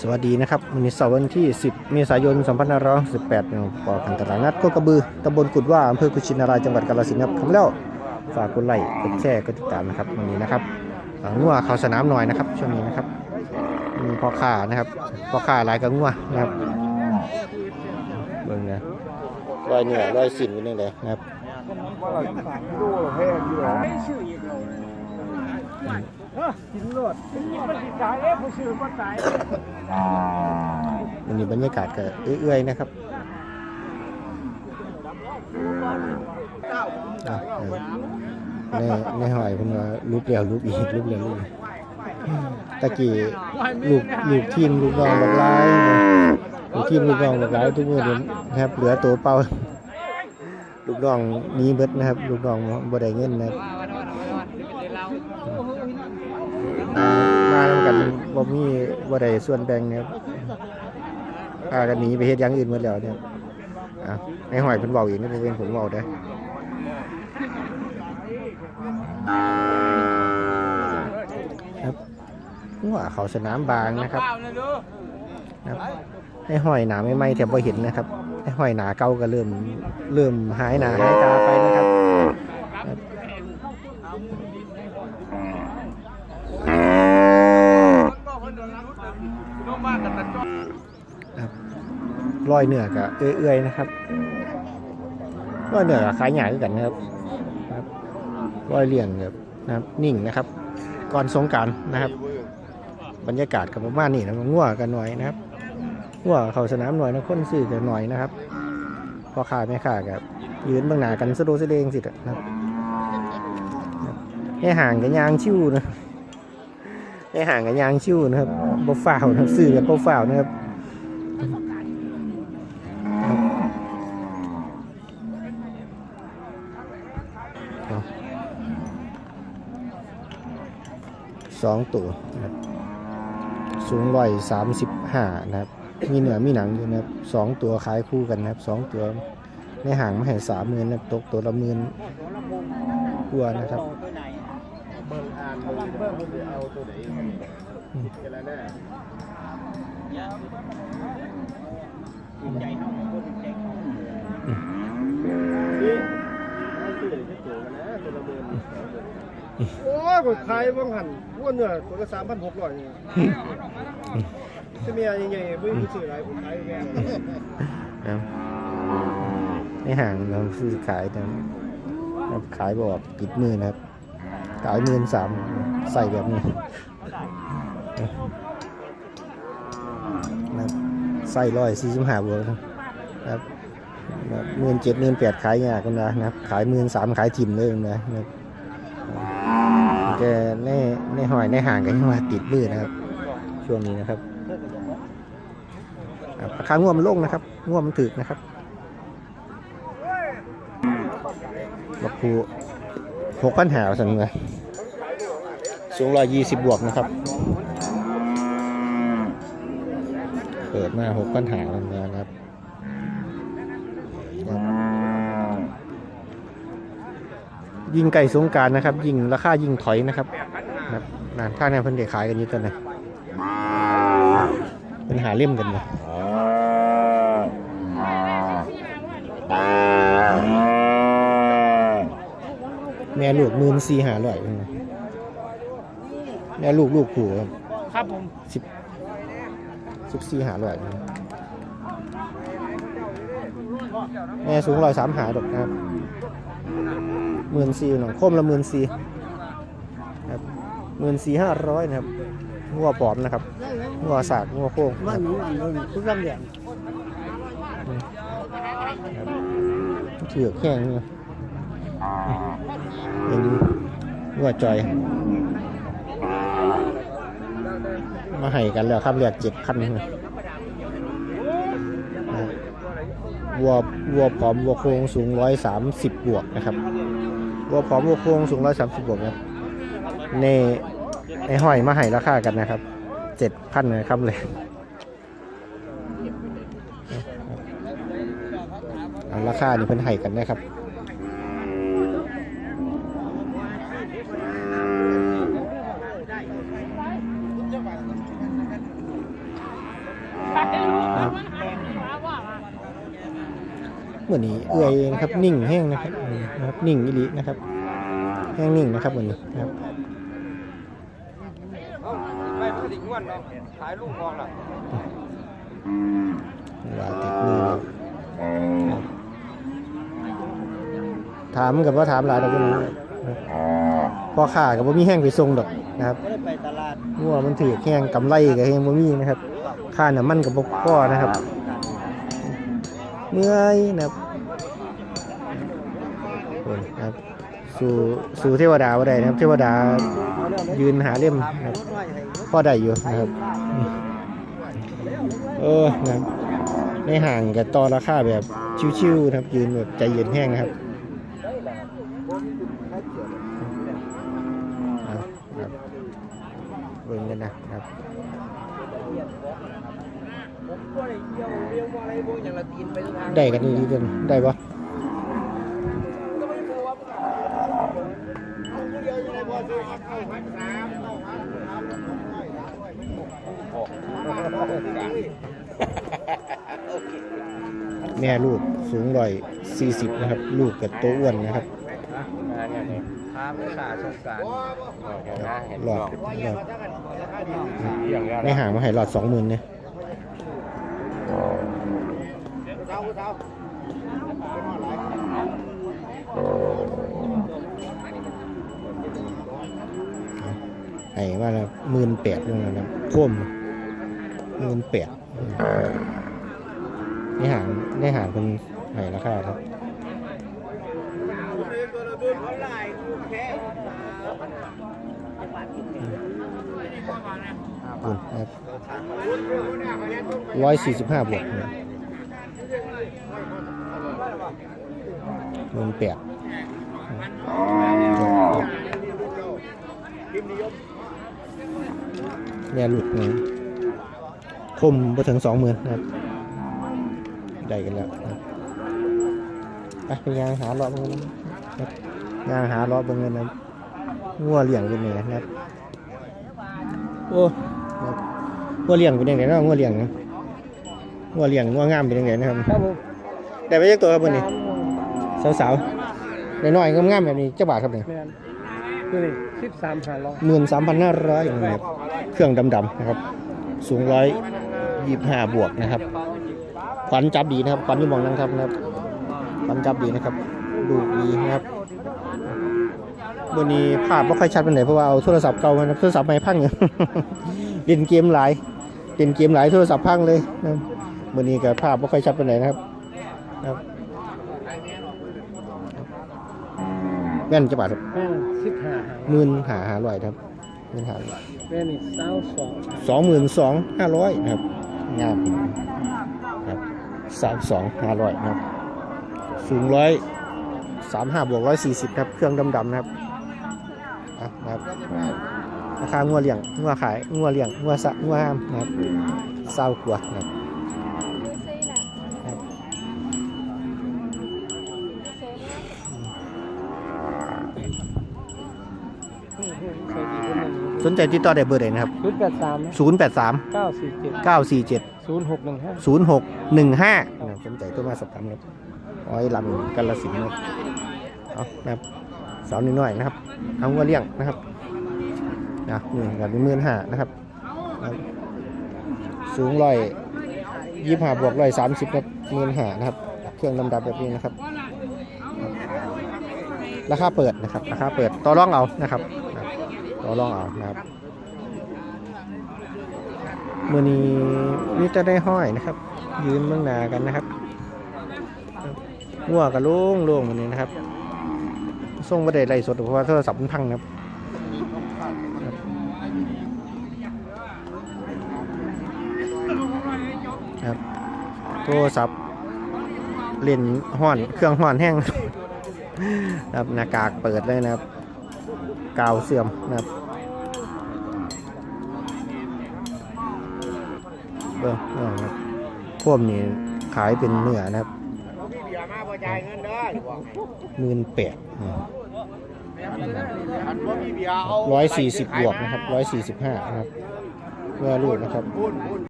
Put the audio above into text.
สวัสดีนะครับวันนี้เสาร์วันที่ 10 เมษายน 2518นปอกันตลาดนัดโคกระบือตำบลกุดว่าอำเภอกุชินารายจังหวัดกาฬสินธุ์ครับทำแล้วฝากกดไลค์กดแชร์กดติดตามนะครับวันนี้นะครับอ่างัวเข้าสนามหน่อยนะครับช่วงนี้นะครับมีพ่อค้านะครับพ่อค้าหลายกับงัวนะครับเบิ่งนะรอยเหนือรอยสินเป็นยังไงนะครับ กินรวดกินมันสิตายเอ้ผู้ชื่อก็ตายวันนี้บรรยากาศก็เอื้อยๆนะครับในในหอยเพิ่นว่ารูปเดียวรูปอีกรูปเดียวรูปอีกตะกี้ลูกลูกทีมลูกน้องบักหลายลูกทีมลูกน้องบักหลายทุกมื้อนี้นะครับเหลือตัวเปล่าลูกน้องหนี้เบิดนะครับ ลูกน้องบ่ได้เงินนะครับ มาทำกันบ่มีบ่ได้ส่วนแบ่งเนะครับพากันหนีไปเฮ็ดอย่างอื่นหมดแล้วเนี่ยไอะในหอยเพิ่นเว้าอีกนี่เป็นผมเว้าได้ครับหัวเขาสนามบางนะครับนะครับไอ้หอยหนาไม่ไหมแถบพอเห็นนะครับไอ้หอยหนาเก่าก็เริ่มเริ่มหายหนาหายตาไปนะครับ รอยเหนือกับเอื้อยๆนะครับรอยเหนือกับคล้ายใหยาคือกันนะครับครับรอยเลี่ยงแบบนะครับนิ่งนะครับ ก่อนสงการนะครับ บรรยากาศกับประมาณนี้นะมันง่วกันหน่อยนะครับง่วเขาสนามหน่อยนะคนซื้อกันหน่อยนะครับพอขาไม่ขากับยืนบางหนากันสะโดดสะเลงสินะครับให้ห่างกันยางชิวนะให้ห่างกันยางชิวนะครับบ่ฝ่าวนะครับซื้อแบบบ่ฝ่าวนะครับ สองตัวนะครับสูงร้อยสามสิบห้านะครับ มีเนื้อมีหนังอยู่นะครับสองตัวขายคู่กันนะครับสองตัวในห่างมาให้สามหมื่นนะครับตกตัวละหมื่นกว่านะครับเบิ่งอ่านเบิ่งเบิ่งผมจะเอาตัวไหนกันแล้วแน่นี่เอาซื้อได้แค่ตัวกันนะตัวละหมื่นโอ้ย กดขายบางหันอ้วนเนื้อตัวละสามพันหกร้อยจะมีอะไรใหญ่ๆไม่มีซื้ออะไรผมขายแพงนะครับในห่างเราซื้อขายแต่นะครับขายบอกปิดมือนะครับ ขายมื่นสามใส่แบบนี้นะใส่ร้อยสี่สิบห้าบวกนะครับหมื่นเจ็ดหมื่นแปดขายยากกันนะนะครับ ขายหมื่นสามขายถิ่มเลยนะนะครับ แกในในหอยในห่างกันยังว่าติดมือนะครับ ช่วงนี้นะครับราคาง่วมันลงนะครับง่วมันถึกนะครับบักคูหกพันหาสันเลยสูงร้อยยี่สิบบวกนะครับ เปิดมาหกพันหาแล้วนะครับ ยิงไก่สงกรารนะครับ ยิงราคายิงถอยนะครับนะครับนั่นข้างในเพิ่นเด็กขายกันอยู่ตอนไหนเป็นหาเล่มกันเลยแม่ลูกมื่นสี่หาร้อยแม่ลูกลูกผูครับครับผมสิบสิบสี่หาร้อยแม่สูงร้อยสามหาดอกนะครับ หมื่นสี่หน่อยคมละหมื่นสี่ครับหมื่นสี่ห้าร้อยนะครับงัวปลอมนะครับงัวสากงัวโค้งบ้านหนูอันนู้นทุกลำเหลี่ยมครับเถือกแข้งเนี่ยเป็นงัวจอย มาให้กันแล้วครับเรียกเจ็ดพัน วัววัวผอมวัวโครงสูงร้อยสามสิบบวกนะครับวัวผอมวัวโครงสูงร้อยสามสิบบวกนะในในห้อยมาให้ราคากันนะครับเจ็ดพันนะครับเลยราคานี่เพิ่นให้กันนะครับครับ เหมือนนี้เอื่อยนะครับนิ่งแห้งนะครับอืมนะครับนิ่งอิลินะครับ แห้งนิ่งนะครับเหมือนนี้นะครับไม่พอดีง่วนเนาะขายลูกมองล่ะเวลาติดมือครับถามกับว่าถามหลายดอกเป็นพอข่ากับว่ามีแห้งไปทรงดอกนะครับไม่ได้ไปตลาดงัวมันถือแห้งกำไรกับแห้งบ่มีนะครับค่าน้ำมันกับบ่พอนะครับ เมื่อยนะครับครับ สู่สู่เทวดาบ่ได้นะครับ เทวดายืนหาเล่มนะครับพอได้อยู่นะครับ เออนะครับในห่างกับต่อราคาแบบชิวๆนะครับ ยืนแบบใจเย็นแห้งนะครับเอาครับ เบิ่งกันนะครับได้กันดีๆกันได้ปะแม่ลูกสูงร้อยสี่สิบนะครับ ลูกกับตัวอ้วนนะครับค้าไม่ขาดสงสารหลอดหลอดในห่างมาให้หลอดสองหมื่นเนี่ย ไอ้ว่าล้วหมื่นแปดนู่นนะครับท่วมหมื่นแปดในห่างในห่างเป็นไห้ราคาครับอืมครับร้อยสี่สิบห้าบวกนะ หมื่นแปดเนี่ยหลุดนะคมไปถึงสองหมื่นนะครับ ได้กันแล้วนะครับไปไปยางหาเลาะเงินนะครับยางหาเลาะเงินนะงัวเลี้ยงเป็นไงนะครับโอ้ครับงัวเลี้ยงเป็นยังไงเนาะงัวเลี้ยงนะงัวเลี้ยงงัวงามเป็นยังไงนะครับครับผมได้ไปยักตัวครับวันนี้ สาวๆน้อยๆงามๆแบบนี้เจ้าบาทครับเนี่ยแมนนี่นี่สิบสามหาร้อยหมื่นสามพันห้าร้อยนะครับเครื่องดำๆนะครับ สูงร้อยยี่ห้าบวกนะครับขวัญจับดีนะครับขวัญอยู่หมองนั้นครับนะครับขวัญจับดีนะครับดูดีนะครับวันนี้ภาพไม่ค่อยชัดเป็นไหนใดเพราะว่าเอาโทรศัพท์เก่ามานะครับโทรศัพท์ไม่พังอยู่เล่นเกมหลายเล่นเกมหลายโทรศัพท์พังเลยนะครับวันนี้กับภาพไม่ค่อยชัดเป็นไหนใดนะครับครับ แม่นจะบาทครับแม่สิบห้าหาหมื่นหาหาร้อยครับหมื่นหาแม่นี่เศร้าสองสองหมื่นสองห้าร้อยนะครับงามครับสามสองห้าร้อยนะครับสูงร้อยสามห้าบวกร้อยสี่สิบครับ เครื่องดำๆนะครับอะนะครับราคางัวเลี้ยงงัวขายงัวเลี้ยงงัวสะงัวห้ามนะครับเศร้ากว่านะครับ เคยดีคนหนึ่ง สนใจติดต่อได้เบอร์ใดนะครับ ชุดแปดสามศูนย์แปดสามเก้าสี่เจ็ดเก้าสี่เจ็ดศูนย์หกหนึ่งห้าศูนย์หกหนึ่งห้าสนใจตัวมาสอบถามครับอ้อยลำกันละสินธุ์นะครับเอานะครับสาวน้อยๆนะครับเอางัวเลี้ยงนะครับนะนี่กับหมื่นห้านะครับนะครับ สูงร้อยยี่ห้าบวกร้อยสามสิบครับหมื่นห้านะครับ เครื่องดำๆแบบนี้นะครับ ราคาเปิดนะครับ ราคาเปิดต่อรองเอานะครับ นะครับต่อรองเอานะครับมือนี้มิจะได้ห้อยนะครับ ยืนเบื้องนากันนะครับงัวกับลุงลุงมันนี้นะครับส่งประเด็นไรสดเพราะว่าโทรศัพท์มันพังนะครับครับโทรศัพท์เล่นห้อนเครื่องห้อนแห้งนะครับหน้ากากเปิดเลยนะครับ กาวเสื่อมนะครับเบิ้งเบิ้งครับพวกนี้ขายเป็นเนื้อนะครับหมื่นแปดร้อยสี่สิบบวกนะครับร้อยสี่สิบห้านะครับเมื่อลูกนะครับ